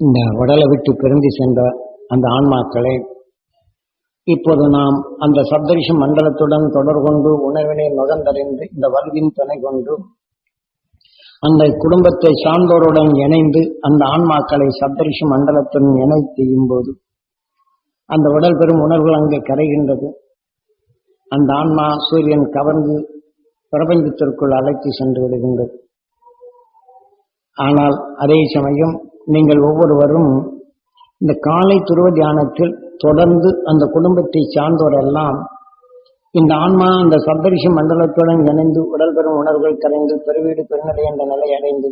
இந்த உடலை விட்டு பிரிந்து சென்ற அந்த ஆன்மாக்களை இப்போது நாம் அந்த சப்தரிஷ மண்டலத்துடன் தொடர் கொண்டு உணவினை நுகர்ந்தறிந்து இந்த வருவின் துணை கொண்டு அந்த குடும்பத்தை சார்ந்தோருடன் இணைந்து அந்த ஆன்மாக்களை சப்தரிஷ மண்டலத்துடன் இணை செய்யும் போது அந்த உடல் பெறும் உணர்வுகள் அங்கே கரைகின்றது. அந்த ஆன்மா சூரியன் கவர்ந்து பிரபஞ்சத்திற்குள் அழைத்து சென்று விடுகின்றது. ஆனால் அதே சமயம் நீங்கள் ஒவ்வொருவரும் இந்த காலை துருவ தியானத்தில் தொடர்ந்து அந்த குடும்பத்தை சார்ந்தோரெல்லாம் இந்த ஆன்மா அந்த சப்தரிஷ மண்டலத்துடன் இணைந்து உடல் பெறும் உணர்வுகள் கரைந்து பெருவீடு பெருநிலை என்ற நிலை அடைந்து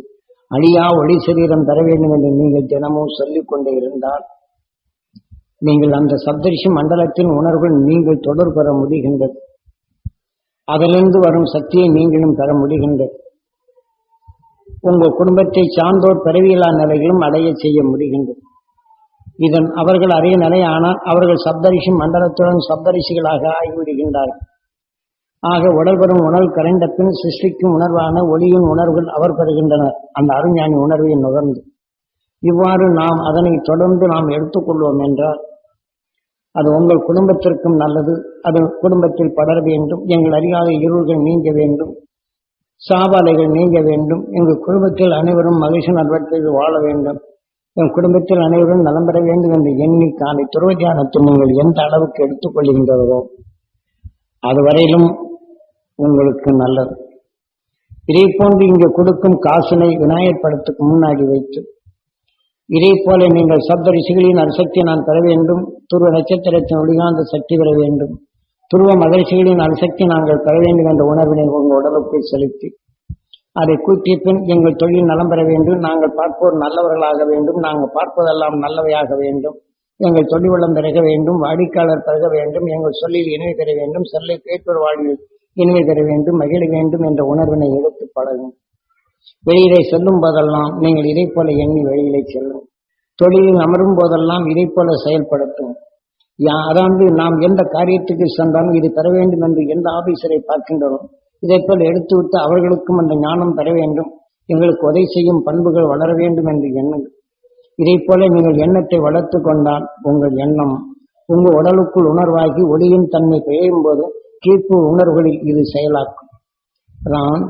அழியா ஒளி சரீரம் தர வேண்டும் என்று நீங்கள் தினமும் சொல்லிக் கொண்டே இருந்தால் நீங்கள் அந்த சப்தரிஷ மண்டலத்தின் உணர்வுகள் நீங்கள் தொடர் பெற முடிகின்றது. அதிலிருந்து வரும் சக்தியை நீங்களும் பெற முடிகின்றது. உங்கள் குடும்பத்தை சார்ந்தோர் பிறவியலா நிலையிலும் அடைய செய்ய முடிகின்றது. இதன் அவர்கள் அறிய நிலையானால் அவர்கள் சப்தரிஷி மண்டலத்துடன் சப்தரிஷிகளாக ஆகிவிடுகின்றார்கள் ஆக உடல் பெறும் உணர்வு கரைந்த பின் சிருஷ்டிக்கும் உணர்வான ஒளியின் உணர்வுகள் அவர் பெறுகின்றனர். அந்த அருஞானி உணர்வை நுகர்ந்து இவ்வாறு நாம் அதனை தொடர்ந்து நாம் எடுத்துக்கொள்வோம் என்றால் அது உங்கள் குடும்பத்திற்கும் நல்லது. அது குடும்பத்தில் படர வேண்டும். எங்கள் அறியாத இருள்கள் நீங்க வேண்டும். சாபாலைகள் நீங்க வேண்டும். எங்கள் குடும்பத்தில் அனைவரும் மகிழ்ச்சி நல்வற்றில் வாழ வேண்டும். என் குடும்பத்தில் அனைவரும் நலம் பெற வேண்டும் என்று எண்ணி காலை துருவ தியானத்தை நீங்கள் எந்த அளவுக்கு எடுத்துக்கொள்கின்றதோ அதுவரையிலும் உங்களுக்கு நல்லது. இதே போன்று இங்கு கொடுக்கும் காசினை விநாயகர் படத்துக்கு முன்னாடி வைத்து இதே போல நீங்கள் சப்த ரிஷிகளின் அரிசக்தி நான் பெற வேண்டும். துருவ நட்சத்திரத்தின் ஒளிகாந்த சக்தி பெற வேண்டும். துருவ மகிழ்ச்சிகளின் அணுசக்தி நாங்கள் பெற வேண்டும் என்ற உணர்வினை உங்கள் உடலுக்குள் செலுத்தி அதை கூட்டிய பின் எங்கள் தொழில் நலம் பெற வேண்டும். நாங்கள் பார்ப்போர் நல்லவர்களாக வேண்டும். நாங்கள் பார்ப்பதெல்லாம் நல்லவையாக வேண்டும். எங்கள் தொழில் வளம் பெருக வேண்டும். வாடிக்கையாளர் பெருக வேண்டும். எங்கள் சொல்லில் இனிமை பெற வேண்டும். சொல்லை கேட்போர் வாழ்வில் இனிமை பெற வேண்டும். மகிழ வேண்டும் என்ற உணர்வினை எடுத்து பழகும். வெளியிலே செல்லும் போதெல்லாம் நீங்கள் இதை போல எண்ணி வெளியிலே செல்லும். தொழிலில் அமரும் போதெல்லாம் இதை போல செயல்படுத்தும். அதாவது நாம் எந்த காரியத்துக்கு சென்றாலும் இது பெற வேண்டும் என்று எந்த ஆபீசரை பார்க்கின்றோம்? இதை போல் எடுத்துவிட்டு அவர்களுக்கும் அந்த ஞானம் பெற வேண்டும். எங்களுக்கு உதவி செய்யும் பண்புகள் வளர வேண்டும் என்று எண்ணுங்கள். இதை போல நீங்கள் எண்ணத்தை வளர்த்து கொண்டால் உங்கள் எண்ணம் உங்கள் உடலுக்குள் உணர்வாகி ஒளியின் தன்மை பெய்யும் போது கீழ்ப்பு உணர்வுகளில் இது செயலாக்கும். நான்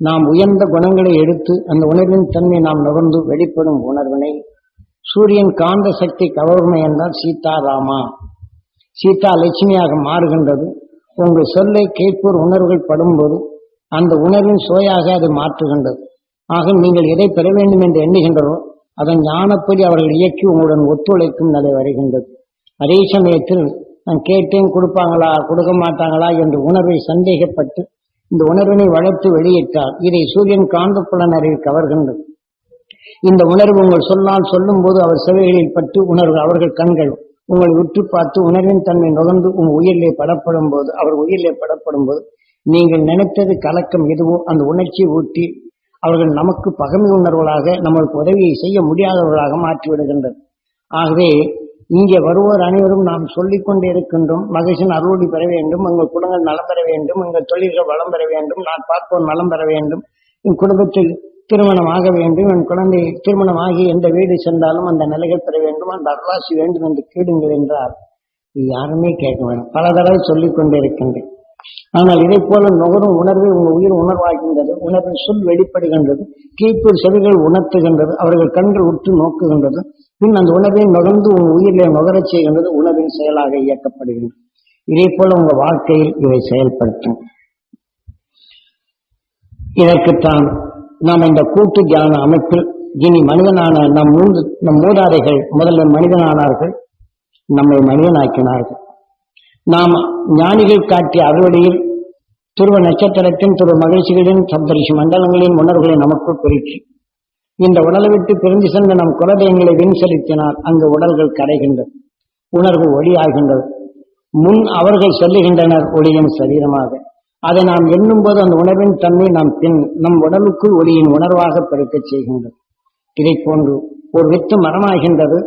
நாம் உயர்ந்த குணங்களை எடுத்து அந்த உணர்வின் தன்மை நாம் நுகர்ந்து வெளிப்படும் உணர்வினை சூரியன் காந்த சக்தி கவர்மை என்றால் சீதா ராமா. சீதா லட்சுமியாக மாறுகின்றது. உங்கள் சொல்லை கேட்போர் உணர்வுகள் படும்போது அந்த உணர்வின் சுவையாக அது மாற்றுகின்றது. ஆக நீங்கள் எதை பெற வேண்டும் என்று எண்ணுகின்றனோ அதன் ஞானப்படி அவர்கள் இயக்கி உங்களுடன் ஒத்துழைக்கும் நிலை வருகின்றது. அதே சமயத்தில் நான் கேட்டேன் கொடுப்பாங்களா கொடுக்க மாட்டாங்களா என்ற உணர்வை சந்தேகப்பட்டு இந்த உணர்வினை வளர்த்து வெளியிட்டார். இதை சூரியன் காந்த புலனறிவில் கவர்கின்றது. இந்த உணர்வு உங்கள் சொன்னால் சொல்லும் போது அவர் செவைகளில் பட்டு உணர்வு அவர்கள் கண்கள் உங்களை உற்று பார்த்து உணர்வின் தன்மை நுகர்ந்து உங்கள் உயிரிலே படப்படும் போது அவர் உயிரிலே படப்படும் போது நீங்கள் நினைத்தது கலக்கம் எதுவோ அந்த உணர்ச்சியை ஊட்டி அவர்கள் நமக்கு பகமை உணர்வுகளாக நம்மளுக்கு உதவியை செய்ய முடியாதவர்களாக மாற்றிவிடுகின்றனர். ஆகவே இங்கே வருவோர் அனைவரும் நாம் சொல்லிக் கொண்டே இருக்கின்றோம் மகேஷன் அருளி பெற வேண்டும் உங்கள் குடங்கள் நலம் பெற வேண்டும் உங்கள் தொழில்கள் வளம் பெற வேண்டும் நான் பார்ப்போர் நலம் பெற வேண்டும். என் குடும்பத்தில் திருமணம் ஆக வேண்டும் என் குழந்தை திருமணம் ஆகி எந்த வீடு சென்றாலும் அந்த நிலைகள் பெற வேண்டும் அந்த அருளாசி வேண்டும் என்று கேடுங்கள் என்றால் யாருமே கேட்க வேண்டும் பல தடவை சொல்லிக் கொண்டிருக்கின்றேன். ஆனால் இதை போல நுகரும் உணர்வை உங்கள் உயிர் உணர்வாகின்றது உணர்வு சொல் வெளிப்படுகின்றது கீப்பூர் செவிகள் உணர்த்துகின்றது அவர்கள் கண்கள் உற்று நோக்குகின்றது பின் அந்த உணர்வை நுகர்ந்து உங்கள் உயிரிலே நுகரச் செய்கின்றது உணர்வின் செயலாக இயக்கப்படுகின்றது. இதே போல உங்கள் வாழ்க்கையில் இதை செயல்படுத்தும். இதற்குத்தான் நாம் இந்த கூட்டு தியான அமைப்பில் இனி மனிதனான நம் மூன்று நம் மூதாதைகள் முதல்ல மனிதனானார்கள் நம்மை மனிதனாக்கினார்கள். நாம் ஞானிகள் காட்டிய அறுவடையில் துருவ நட்சத்திரத்தின் துருவ மகிழ்ச்சிகளின் சப்தரிஷி மண்டலங்களின் உணர்வுகளை நமக்கு பெருக்கி இந்த உடலை விட்டு பிரிந்து சென்ற நம் குலதெய்வங்களை வின் செலுத்தினால் அங்கு உடல்கள் கரைகின்றது உணர்வு ஒளியாகின்றது முன் அவர்கள் சொல்லுகின்றனர் ஒளியின் சரீரமாக. அதை நாம் எண்ணும்போது அந்த உணர்வின் தன்மை நாம் பின் நம் உடலுக்குள் ஒளியின் உணர்வாக பெருக்கச் செய்கின்றது. இதை போன்று ஒரு வித்து மரமாகின்றது.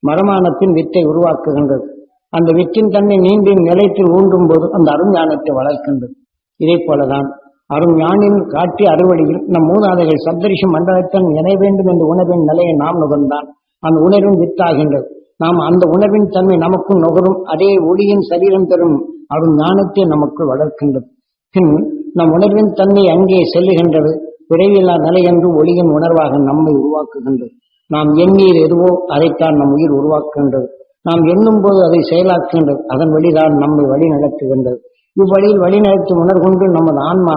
மரமான பின் வித்தை உருவாக்குகின்றது. அந்த வித்தின் தன்மை நீண்டின் நிலையத்தில் ஊன்றும் போது அந்த அருஞானத்தை வளர்க்கின்றது. இதை போலதான் அருஞானின் காட்டி அறுவடையில் நம் மூதாதைகள் சப்தரிஷி மண்டலத்தன் இணை வேண்டும் என்ற உணர்வின் நிலையை நாம் நுகர்ந்தான் அந்த உணர்வின் வித்தாகின்றது. நாம் அந்த உணர்வின் தன்மை நமக்கும் நுகரும் அதே ஒளியின் சரீரம் பெறும் அருஞானத்தை நமக்குள் வளர்க்கின்றது. பின் நம் உணர்வின் தன்மை அங்கே செல்லுகின்றது. விரைவில்லா நிலை என்று ஒளியின் உணர்வாக நம்மை உருவாக்குகின்றது. நாம் எண்ணீர் எதுவோ அதைத்தான் நம் உயிர் உருவாக்குகின்றது. நாம் எண்ணும் போது அதை செயலாக்குகின்றது. அதன் வழிதான் நம்மை வழி நடத்துகின்றது இவ்வழியில் வழிநடத்தும் உணர்கொண்டு நமது ஆன்மா.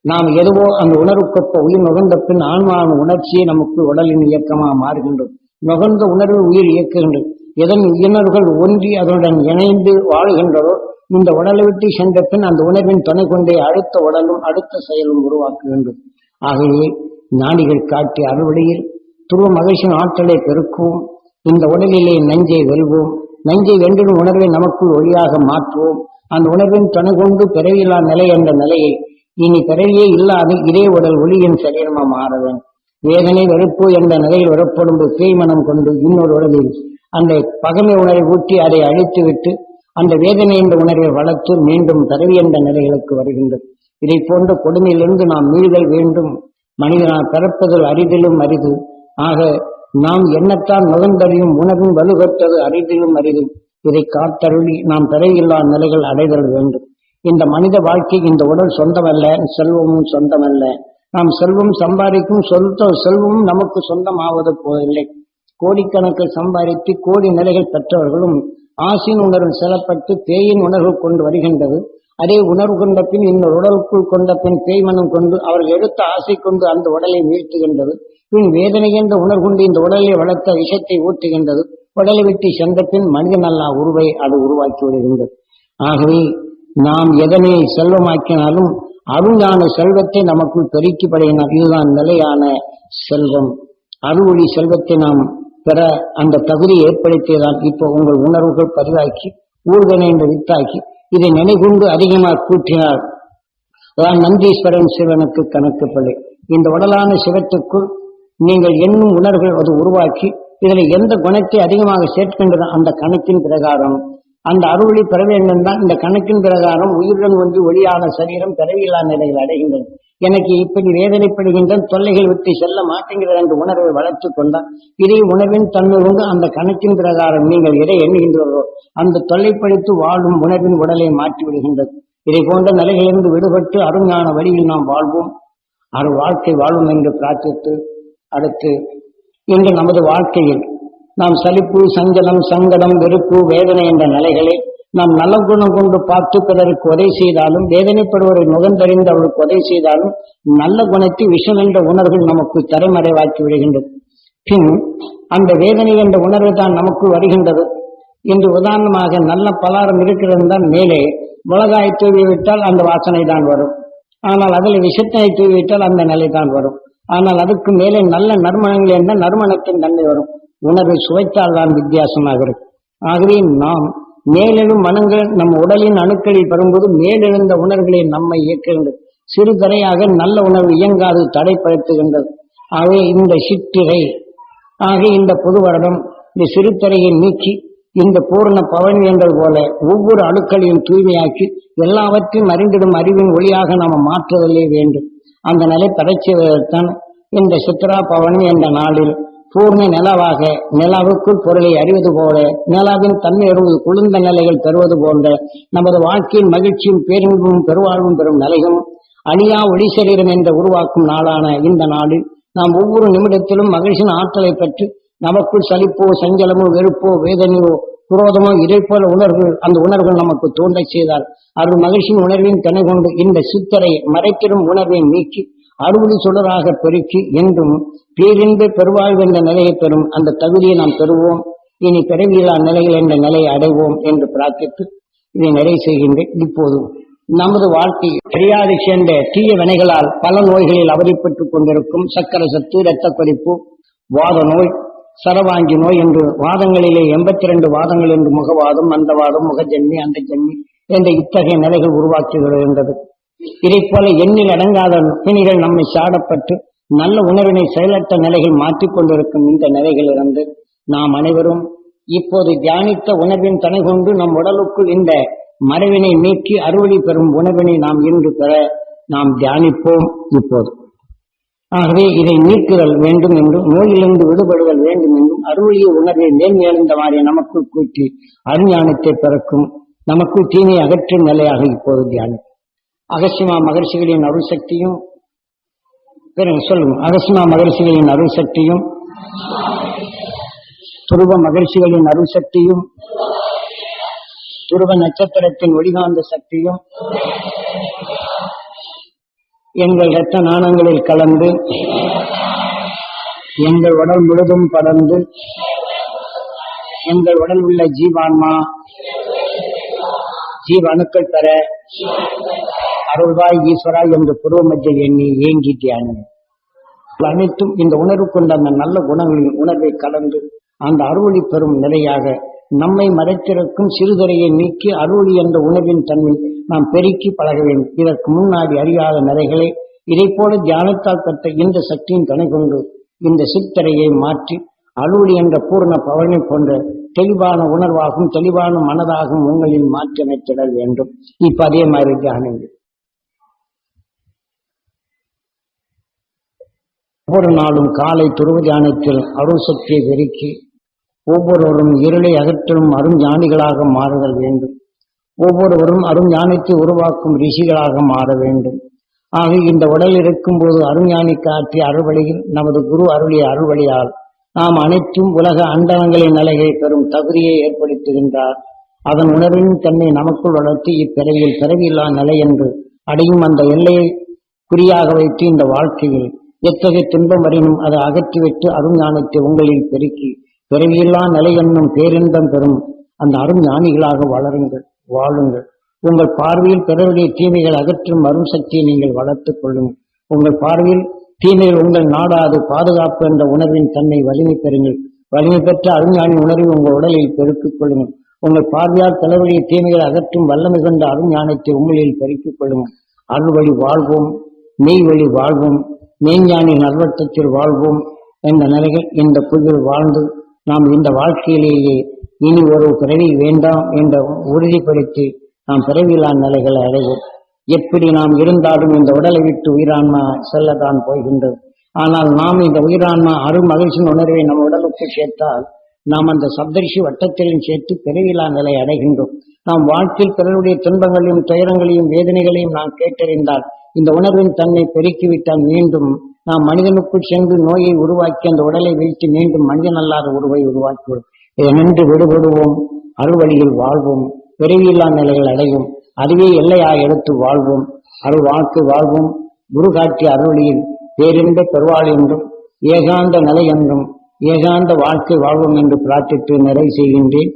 நாம் எதுவோ அந்த உணர்வுக்கொப்ப உயிர் நுகர்ந்த பின் ஆன்மாவின் உணர்ச்சியை நமக்கு உடலின் இயக்கமாக மாறுகின்றது. நுகர்ந்த உணர்வு உயிர் இயக்குகின்றது. எதன் உணர்வுகள் ஒன்றி அதனுடன் இணைந்து வாழுகின்றதோ இந்த உடலை விட்டு சென்ற பின் அந்த உணர்வின் துணை கொண்டே அடுத்த உடலும் அடுத்த செயலும் உருவாக்குகின்றது. ஆகவே ஞானிகள் காட்டிய அறுவடையில் துருவ மகிழ்ச்சியின் ஆற்றலை பெருக்குவோம். இந்த உடலிலே நஞ்சை வெல்வோம். நஞ்சை வென்றிடும் உணர்வை நமக்குள் ஒளியாக மாற்றுவோம். அந்த உணர்வின் துணை கொண்டு பிறவியில்லா நிலை என்ற நிலையை இனி பிறவியே இல்லாது இதே உடல் ஒளியின் சரீரமா மாறவேன் வேதனை வெறுப்பு என்ற நிலையில் வரப்படும் பேய்மனம் கொண்டு இன்னொரு உடலில் அந்த பகமை உணர்வை ஊட்டி அதை அழித்துவிட்டு அந்த வேதனை என்ற உணர்வை வளர்த்து மீண்டும் தரவி என்ற நிலைகளுக்கு வருகின்றது. இதை போன்ற கொடுமையிலிருந்து நாம் மீள்தல் வேண்டும். மனிதனால் பிறப்பதில் அரிதிலும் அரிது. ஆக நாம் எண்ணத்தான் நுகர்ந்தறியும் உணர்வும் வலுகற்றது அரிதிலும் அரிது. இதை காத்தருளி நாம் பிறவியில்லா நிலைகள் அடைதல் வேண்டும். இந்த மனித வாழ்க்கை இந்த உடல் சொந்தமல்ல செல்வமும் சொந்தமல்ல. நாம் செல்வம் சம்பாதிக்கும் சொந்த செல்வமும் நமக்கு சொந்தமாவது போதில்லை. கோடிக்கணக்கில் சம்பாதித்து கோடி நிலைகள் பெற்றவர்களும் ஆசின் உணர்வு செலப்பட்டு பேயின் உணர்வு கொண்டு வருகின்றது. அதே உணர்வு கொண்ட பின் இன்னொரு உடலுக்குள் கொண்ட பின் பேய்மனம் கொண்டு அவர்கள் எடுத்த ஆசை கொண்டு அந்த உடலை வீழ்த்துகின்றது. பின் வேதனை என்ற உணர்கொண்டு இந்த உடலை வளர்த்த விஷத்தை ஊட்டுகின்றது. உடலை விட்டு சென்ற பின் மனிதன் அல்லா உருவை அது உருவாக்கி விடுகின்றது. ஆகவே நாம் எதனை செல்வமாக்கினாலும் அருளான செல்வத்தை நமக்குள் பெருக்கி இதுதான் நிலையான செல்வம். அருள் செல்வத்தை நாம் பெற அந்த தகுதி ஏற்படுத்தியதான் இப்போ உங்கள் உணர்வுகள் பதிவாக்கி ஊர்தனை என்று வித்தாக்கி இதை நினைகொண்டு அதிகமாக கூட்டினார் அதான் நந்தீஸ்வரன் சிவனுக்கு கணக்கு பள்ளி. இந்த உடலான சிவத்துக்குள் நீங்கள் என்னும் உணர்வுகள் அது உருவாக்கி இதில் எந்த குணத்தை அதிகமாக சேர்க்கின்றது அந்த கணக்கின் பிரகாரம். அந்த அருளி பெற வேண்டும் தான் இந்த கணக்கின் பிரகாரம் உயிருடன் ஒன்று ஒளியான சரீரம் பிறவியில்லா நிலையில் அடைகின்றது. எனக்கு இப்படி வேதனைப்படுகின்ற தொல்லைகள் விட்டு செல்ல மாட்டேங்கிறது என்ற உணர்வை வளர்த்து கொண்டால் இதை உணவின் தன்மை கொண்டு அந்த கணக்கின் பிரகாரம் நீங்கள் எதை எண்ணுகின்றதோ அந்த தொல்லைப்படுத்து வாழும் உணவின் உடலை மாற்றி விடுகின்றது. இதை போன்ற நிலைகளிலிருந்து விடுபட்டு அருஞான வழியில் நாம் வாழ்வோம். அது வாழ்க்கை வாழும் என்று பிரார்த்தித்து அடுத்து இன்று நமது வாழ்க்கையில் நாம் சலிப்பு சஞ்சலம் சங்கடம் வெறுப்பு வேதனை என்ற நிலைகளை நாம் நல்ல குணம் கொண்டு பார்த்து பிறருக்கு உதவி செய்தாலும் வேதனைப்படுவரை நுகர்ந்தறிந்து அவருக்கு உதவி செய்தாலும் நல்ல குணத்தை விஷம் என்ற உணர்வுகள் நமக்கு தரைமறைவாக்கி விடுகின்றது. பின் அந்த வேதனை என்ற உணர்வு தான் நமக்கு வருகின்றது. இன்று உதாரணமாக நல்ல பலாரம் இருக்கிறது தான் மேலே மிளகாய் தூவிவிட்டால் அந்த வாசனை தான் வரும். ஆனால் அதில் விஷத்தினை தூவிவிட்டால் அந்த நிலை தான் வரும். ஆனால் அதுக்கு மேலே நல்ல நறுமணங்கள் என்ற நறுமணத்தின் தன்மை வரும். உணர்வை சுவைத்தால் தான் வித்தியாசமாக இருக்கும். ஆகவே நாம் மேலெழும் மனங்கள் நம் உடலின் அணுக்களில் பெறும்போது மேலெழுந்த உணர்வுகளை நம்மை இயக்குகின்றது. சிறு தரையாக நல்ல உணர்வு இயங்காது தடைப்படுத்துகின்றது. ஆகவே இந்த சித்திரை ஆக இந்த புது வருடம் இந்த சிறுத்தரையை நீக்கி இந்த பூர்ண பவன் என்றது போல ஒவ்வொரு அணுக்களையும் தூய்மையாக்கி எல்லாவற்றையும் அறிந்திடும் அறிவின் ஒளியாக நாம் மாற்றுதலே வேண்டும். அந்த நிலை படைச்சுவதற்கான இந்த சித்ரா பவனி என்ற நாளில் பூர்ண நிலவாக நிலவுக்குள் பொருளை அறிவது போல நிலாவின் தன்மை அறிவது குளிர்ந்த நிலைகள் பெறுவது போன்ற நமது வாழ்க்கையின் மகிழ்ச்சியும் பேரின்பும் பெருவாழ்வும் பெறும் நிலையும் அழியா ஒளி சரீரம் என்று உருவாக்கும் நாளான இந்த நாளில் நாம் ஒவ்வொரு நிமிடத்திலும் மகிழ்ச்சியின் ஆற்றலை பெற்று நமக்குள் சலிப்போ சஞ்சலமோ வெறுப்போ வேதனையோ குரோதமோ இதை போல உணர்வு அந்த உணர்வுகள் நமக்கு தோன்றச் செய்தால் அருள் மகிழ்ச்சியின் உணர்வின் துணை கொண்டு இந்த சித்தரை மறைத்திடும் உணர்வை நீக்கி அறுவடை சுடராக பெருக்கி என்றும் பேரின்ப பெருவாழ்வு என்ற நிலையை பெறும் அந்த தகுதியை நாம் பெறுவோம். இனி பிறவியில்லா நிலைகள் என்ற நிலையை அடைவோம் என்று பிரார்த்தித்து இதை நிறைவு செய்கின்றேன். இப்போது நமது வாழ்க்கை தெரியாது சேர்ந்த தீய வினைகளால் பல நோய்களில் அவதிப்பட்டுக் கொண்டிருக்கும் சக்கர சத்து இரத்த கொதிப்பு வாத நோய் சரவாங்கி நோய் என்று வாதங்களிலே எண்பத்தி ரெண்டு வாதங்கள் என்று முகவாதம் அந்தவாதம் முகஜன்மி அந்த ஜன்மி என்ற இத்தகைய நிலைகள் உருவாக்கி வருகின்றது. இதை போல எண்ணில் அடங்காத பிணிகள் நம்மை சாடப்பட்டு நல்ல உணர்வினை செயலற்ற நிலைகள் மாற்றிக் கொண்டிருக்கும் இந்த நிலைகளிலிருந்து நாம் அனைவரும் இப்போது தியானித்த உணர்வின் துணை கொண்டு நம் உடலுக்குள் இந்த மறைவினை நீக்கி அறுவடை பெறும் உணர்வினை நாம் இன்று பெற நாம் தியானிப்போம் இப்போது. ஆகவே இதை நீக்குதல் வேண்டும் என்றும் நோயிலிருந்து விடுபடுதல் வேண்டும் என்றும் அருளிய உணர்வை மேன்மேலுந்தவாறே நமக்குள் கூட்டி அருஞானத்தை பிறக்கும் நமக்குள் தீமை அகற்றும் நிலையாக இப்போது தியானம் அகசிமா மகர்ஷிகளின் அருள் சக்தியும் பிறகு சொல்லுங்க? அகசிமா மகர்ஷிகளின் அருள் சக்தியும் துருவ மகிழ்ச்சிகளின் அருள் சக்தியும் துருவ நட்சத்திரத்தின் ஒளிகாந்த சக்தியும் எங்கள் இரத்த நாணங்களில் கலந்து எங்கள் உடல் முழுதும் படர்ந்து எங்கள் உடல் உள்ள ஜீவான்மா ஜீவ அணுக்கள் பெற அருள்வாய் ஈஸ்வரா என்று புருவ எண்ணி ஏங்கி தியானம் அனைத்தும் இந்த உணர்வு கொண்ட அந்த நல்ல குணங்களின் உணர்வை கலந்து அந்த அருளி பெறும் நிலையாக நம்மை மறைத்திருக்கும் சிறுதுறையை நீக்கி அருளி என்ற உணர்வின் தன்மை நாம் பெருக்கி பழக வேண்டும். இதற்கு முன்னாடி அறியாத நிலைகளை இதை போல தியானத்தால் பெற்ற இந்த சக்தியின் துணை கொண்டு இந்த சித்தரையை மாற்றி அருளி என்ற பூர்ண பவனை போன்ற தெளிவான உணர்வாகும் தெளிவான மனதாகும் உங்களில் மாற்றி அமைத்திடல் வேண்டும். இப்ப அதே மாதிரி தியானங்கள். ஒவ்வொரு நாளும் காலை துருவ தியானத்தில் அருள் சக்தியை பெருக்கி ஒவ்வொருவரும் இருளை அகற்றும் அருஞ்ஞானிகளாக மாறுதல் வேண்டும். ஒவ்வொருவரும் அருஞானத்தை உருவாக்கும் ரிஷிகளாக மாற வேண்டும். ஆக இந்த உடல் இருக்கும்போது அருஞானி காட்டிய அருள்வழியில் நமது குரு அருளிய அருள்வழியால் நாம் அனைத்தும் உலக அண்டலங்களின் நிலையை பெறும் தகுதியை ஏற்படுத்துகின்றார். அதன் உணர்வின் தன்னை நமக்குள் வளர்த்து இப்பிறவியில் பிறவியில்லா நிலை என்று அடையும் அந்த எல்லையை குறியாக வைத்து இந்த வாழ்க்கையில் எத்தகைய துன்பம் வரினும் அதை அகற்றிவிட்டு அருஞானத்தை உங்களில் பெருக்கி பிறவியில்லா நிலை என்னும் பேரின்பம் பெறும். அந்த அருஞானிகளாக வளருங்கள் வாழுங்கள். உங்கள் பார்வையில் பிறருடைய தீமைகள் அகற்றும் அரும் சக்தியை நீங்கள் வளர்த்துக் கொள்ளுங்கள். உங்கள் பார்வையில் தீமைகள் உங்கள் நாடாது பாதுகாப்பு என்ற உணர்வின் தன்னை வலிமை பெறுங்கள். வலிமை பெற்ற அருஞானி உணர்வை உங்கள் உடலில் பெருக்கிக் கொள்ளுங்கள். உங்கள் பார்வையால் பிறருடைய தீமைகள் அகற்றும் வல்லமை கொண்ட அருஞானத்தை உங்களில் பெருக்கிக் கொள்ளுங்கள். அருள் வழி வாழ்வோம் மெய் வழி வாழ்வோம். மெய்ஞானி நல்வட்டத்தில் வாழ்வோம் என்ற நிலையில் இந்த புயல் வாழ்ந்து நாம் இந்த வாழ்க்கையிலேயே இனி ஒரு பிறவி வேண்டாம் என்ற உறுதிப்படுத்தி நாம் பிறவியில்லா நிலைகளை அடைவோம். எப்படி நாம் இருந்தாலும் இந்த உடலை விட்டு உயிரான்மா செல்லத்தான் போகின்றது. ஆனால் நாம் இந்த உயிரான்மா அரு மகிழ்ச்சியின் உணர்வை நம் உடலுக்கு சேர்த்தால் நாம் அந்த சப்தரிஷி வட்டத்திலும் சேர்த்து பிறவியில்லா நிலை அடைகின்றோம். நாம் வாழ்க்கையில் பிறருடைய துன்பங்களையும் துயரங்களையும் வேதனைகளையும் நாம் கேட்டறிந்தால் இந்த உணர்வின் தன்னை பெருக்கிவிட்டால் மீண்டும் நாம் மனிதனுக்குள் சென்று நோயை உருவாக்கி அந்த உடலை வீழ்த்தி மீண்டும் மனிதன் அல்லாத உருவை உருவாக்கிவிடும் இதை நின்று விடுபடுவோம் அருள்வழியில் வாழ்வோம் பிறவியில்லா நிலைகள் அடையும் அதுவே எல்லையாக எடுத்து வாழ்வோம் அருள் வாழ்க்கை வாழ்வோம் குரு காட்டிய அருளியில் பேரின்ப பெருவாள் என்றும் ஏகாந்த நிலை என்றும் ஏகாந்த வாழ்க்கை வாழ்வோம் என்று பிரார்த்தித்து நிறைவு செய்கின்றேன்.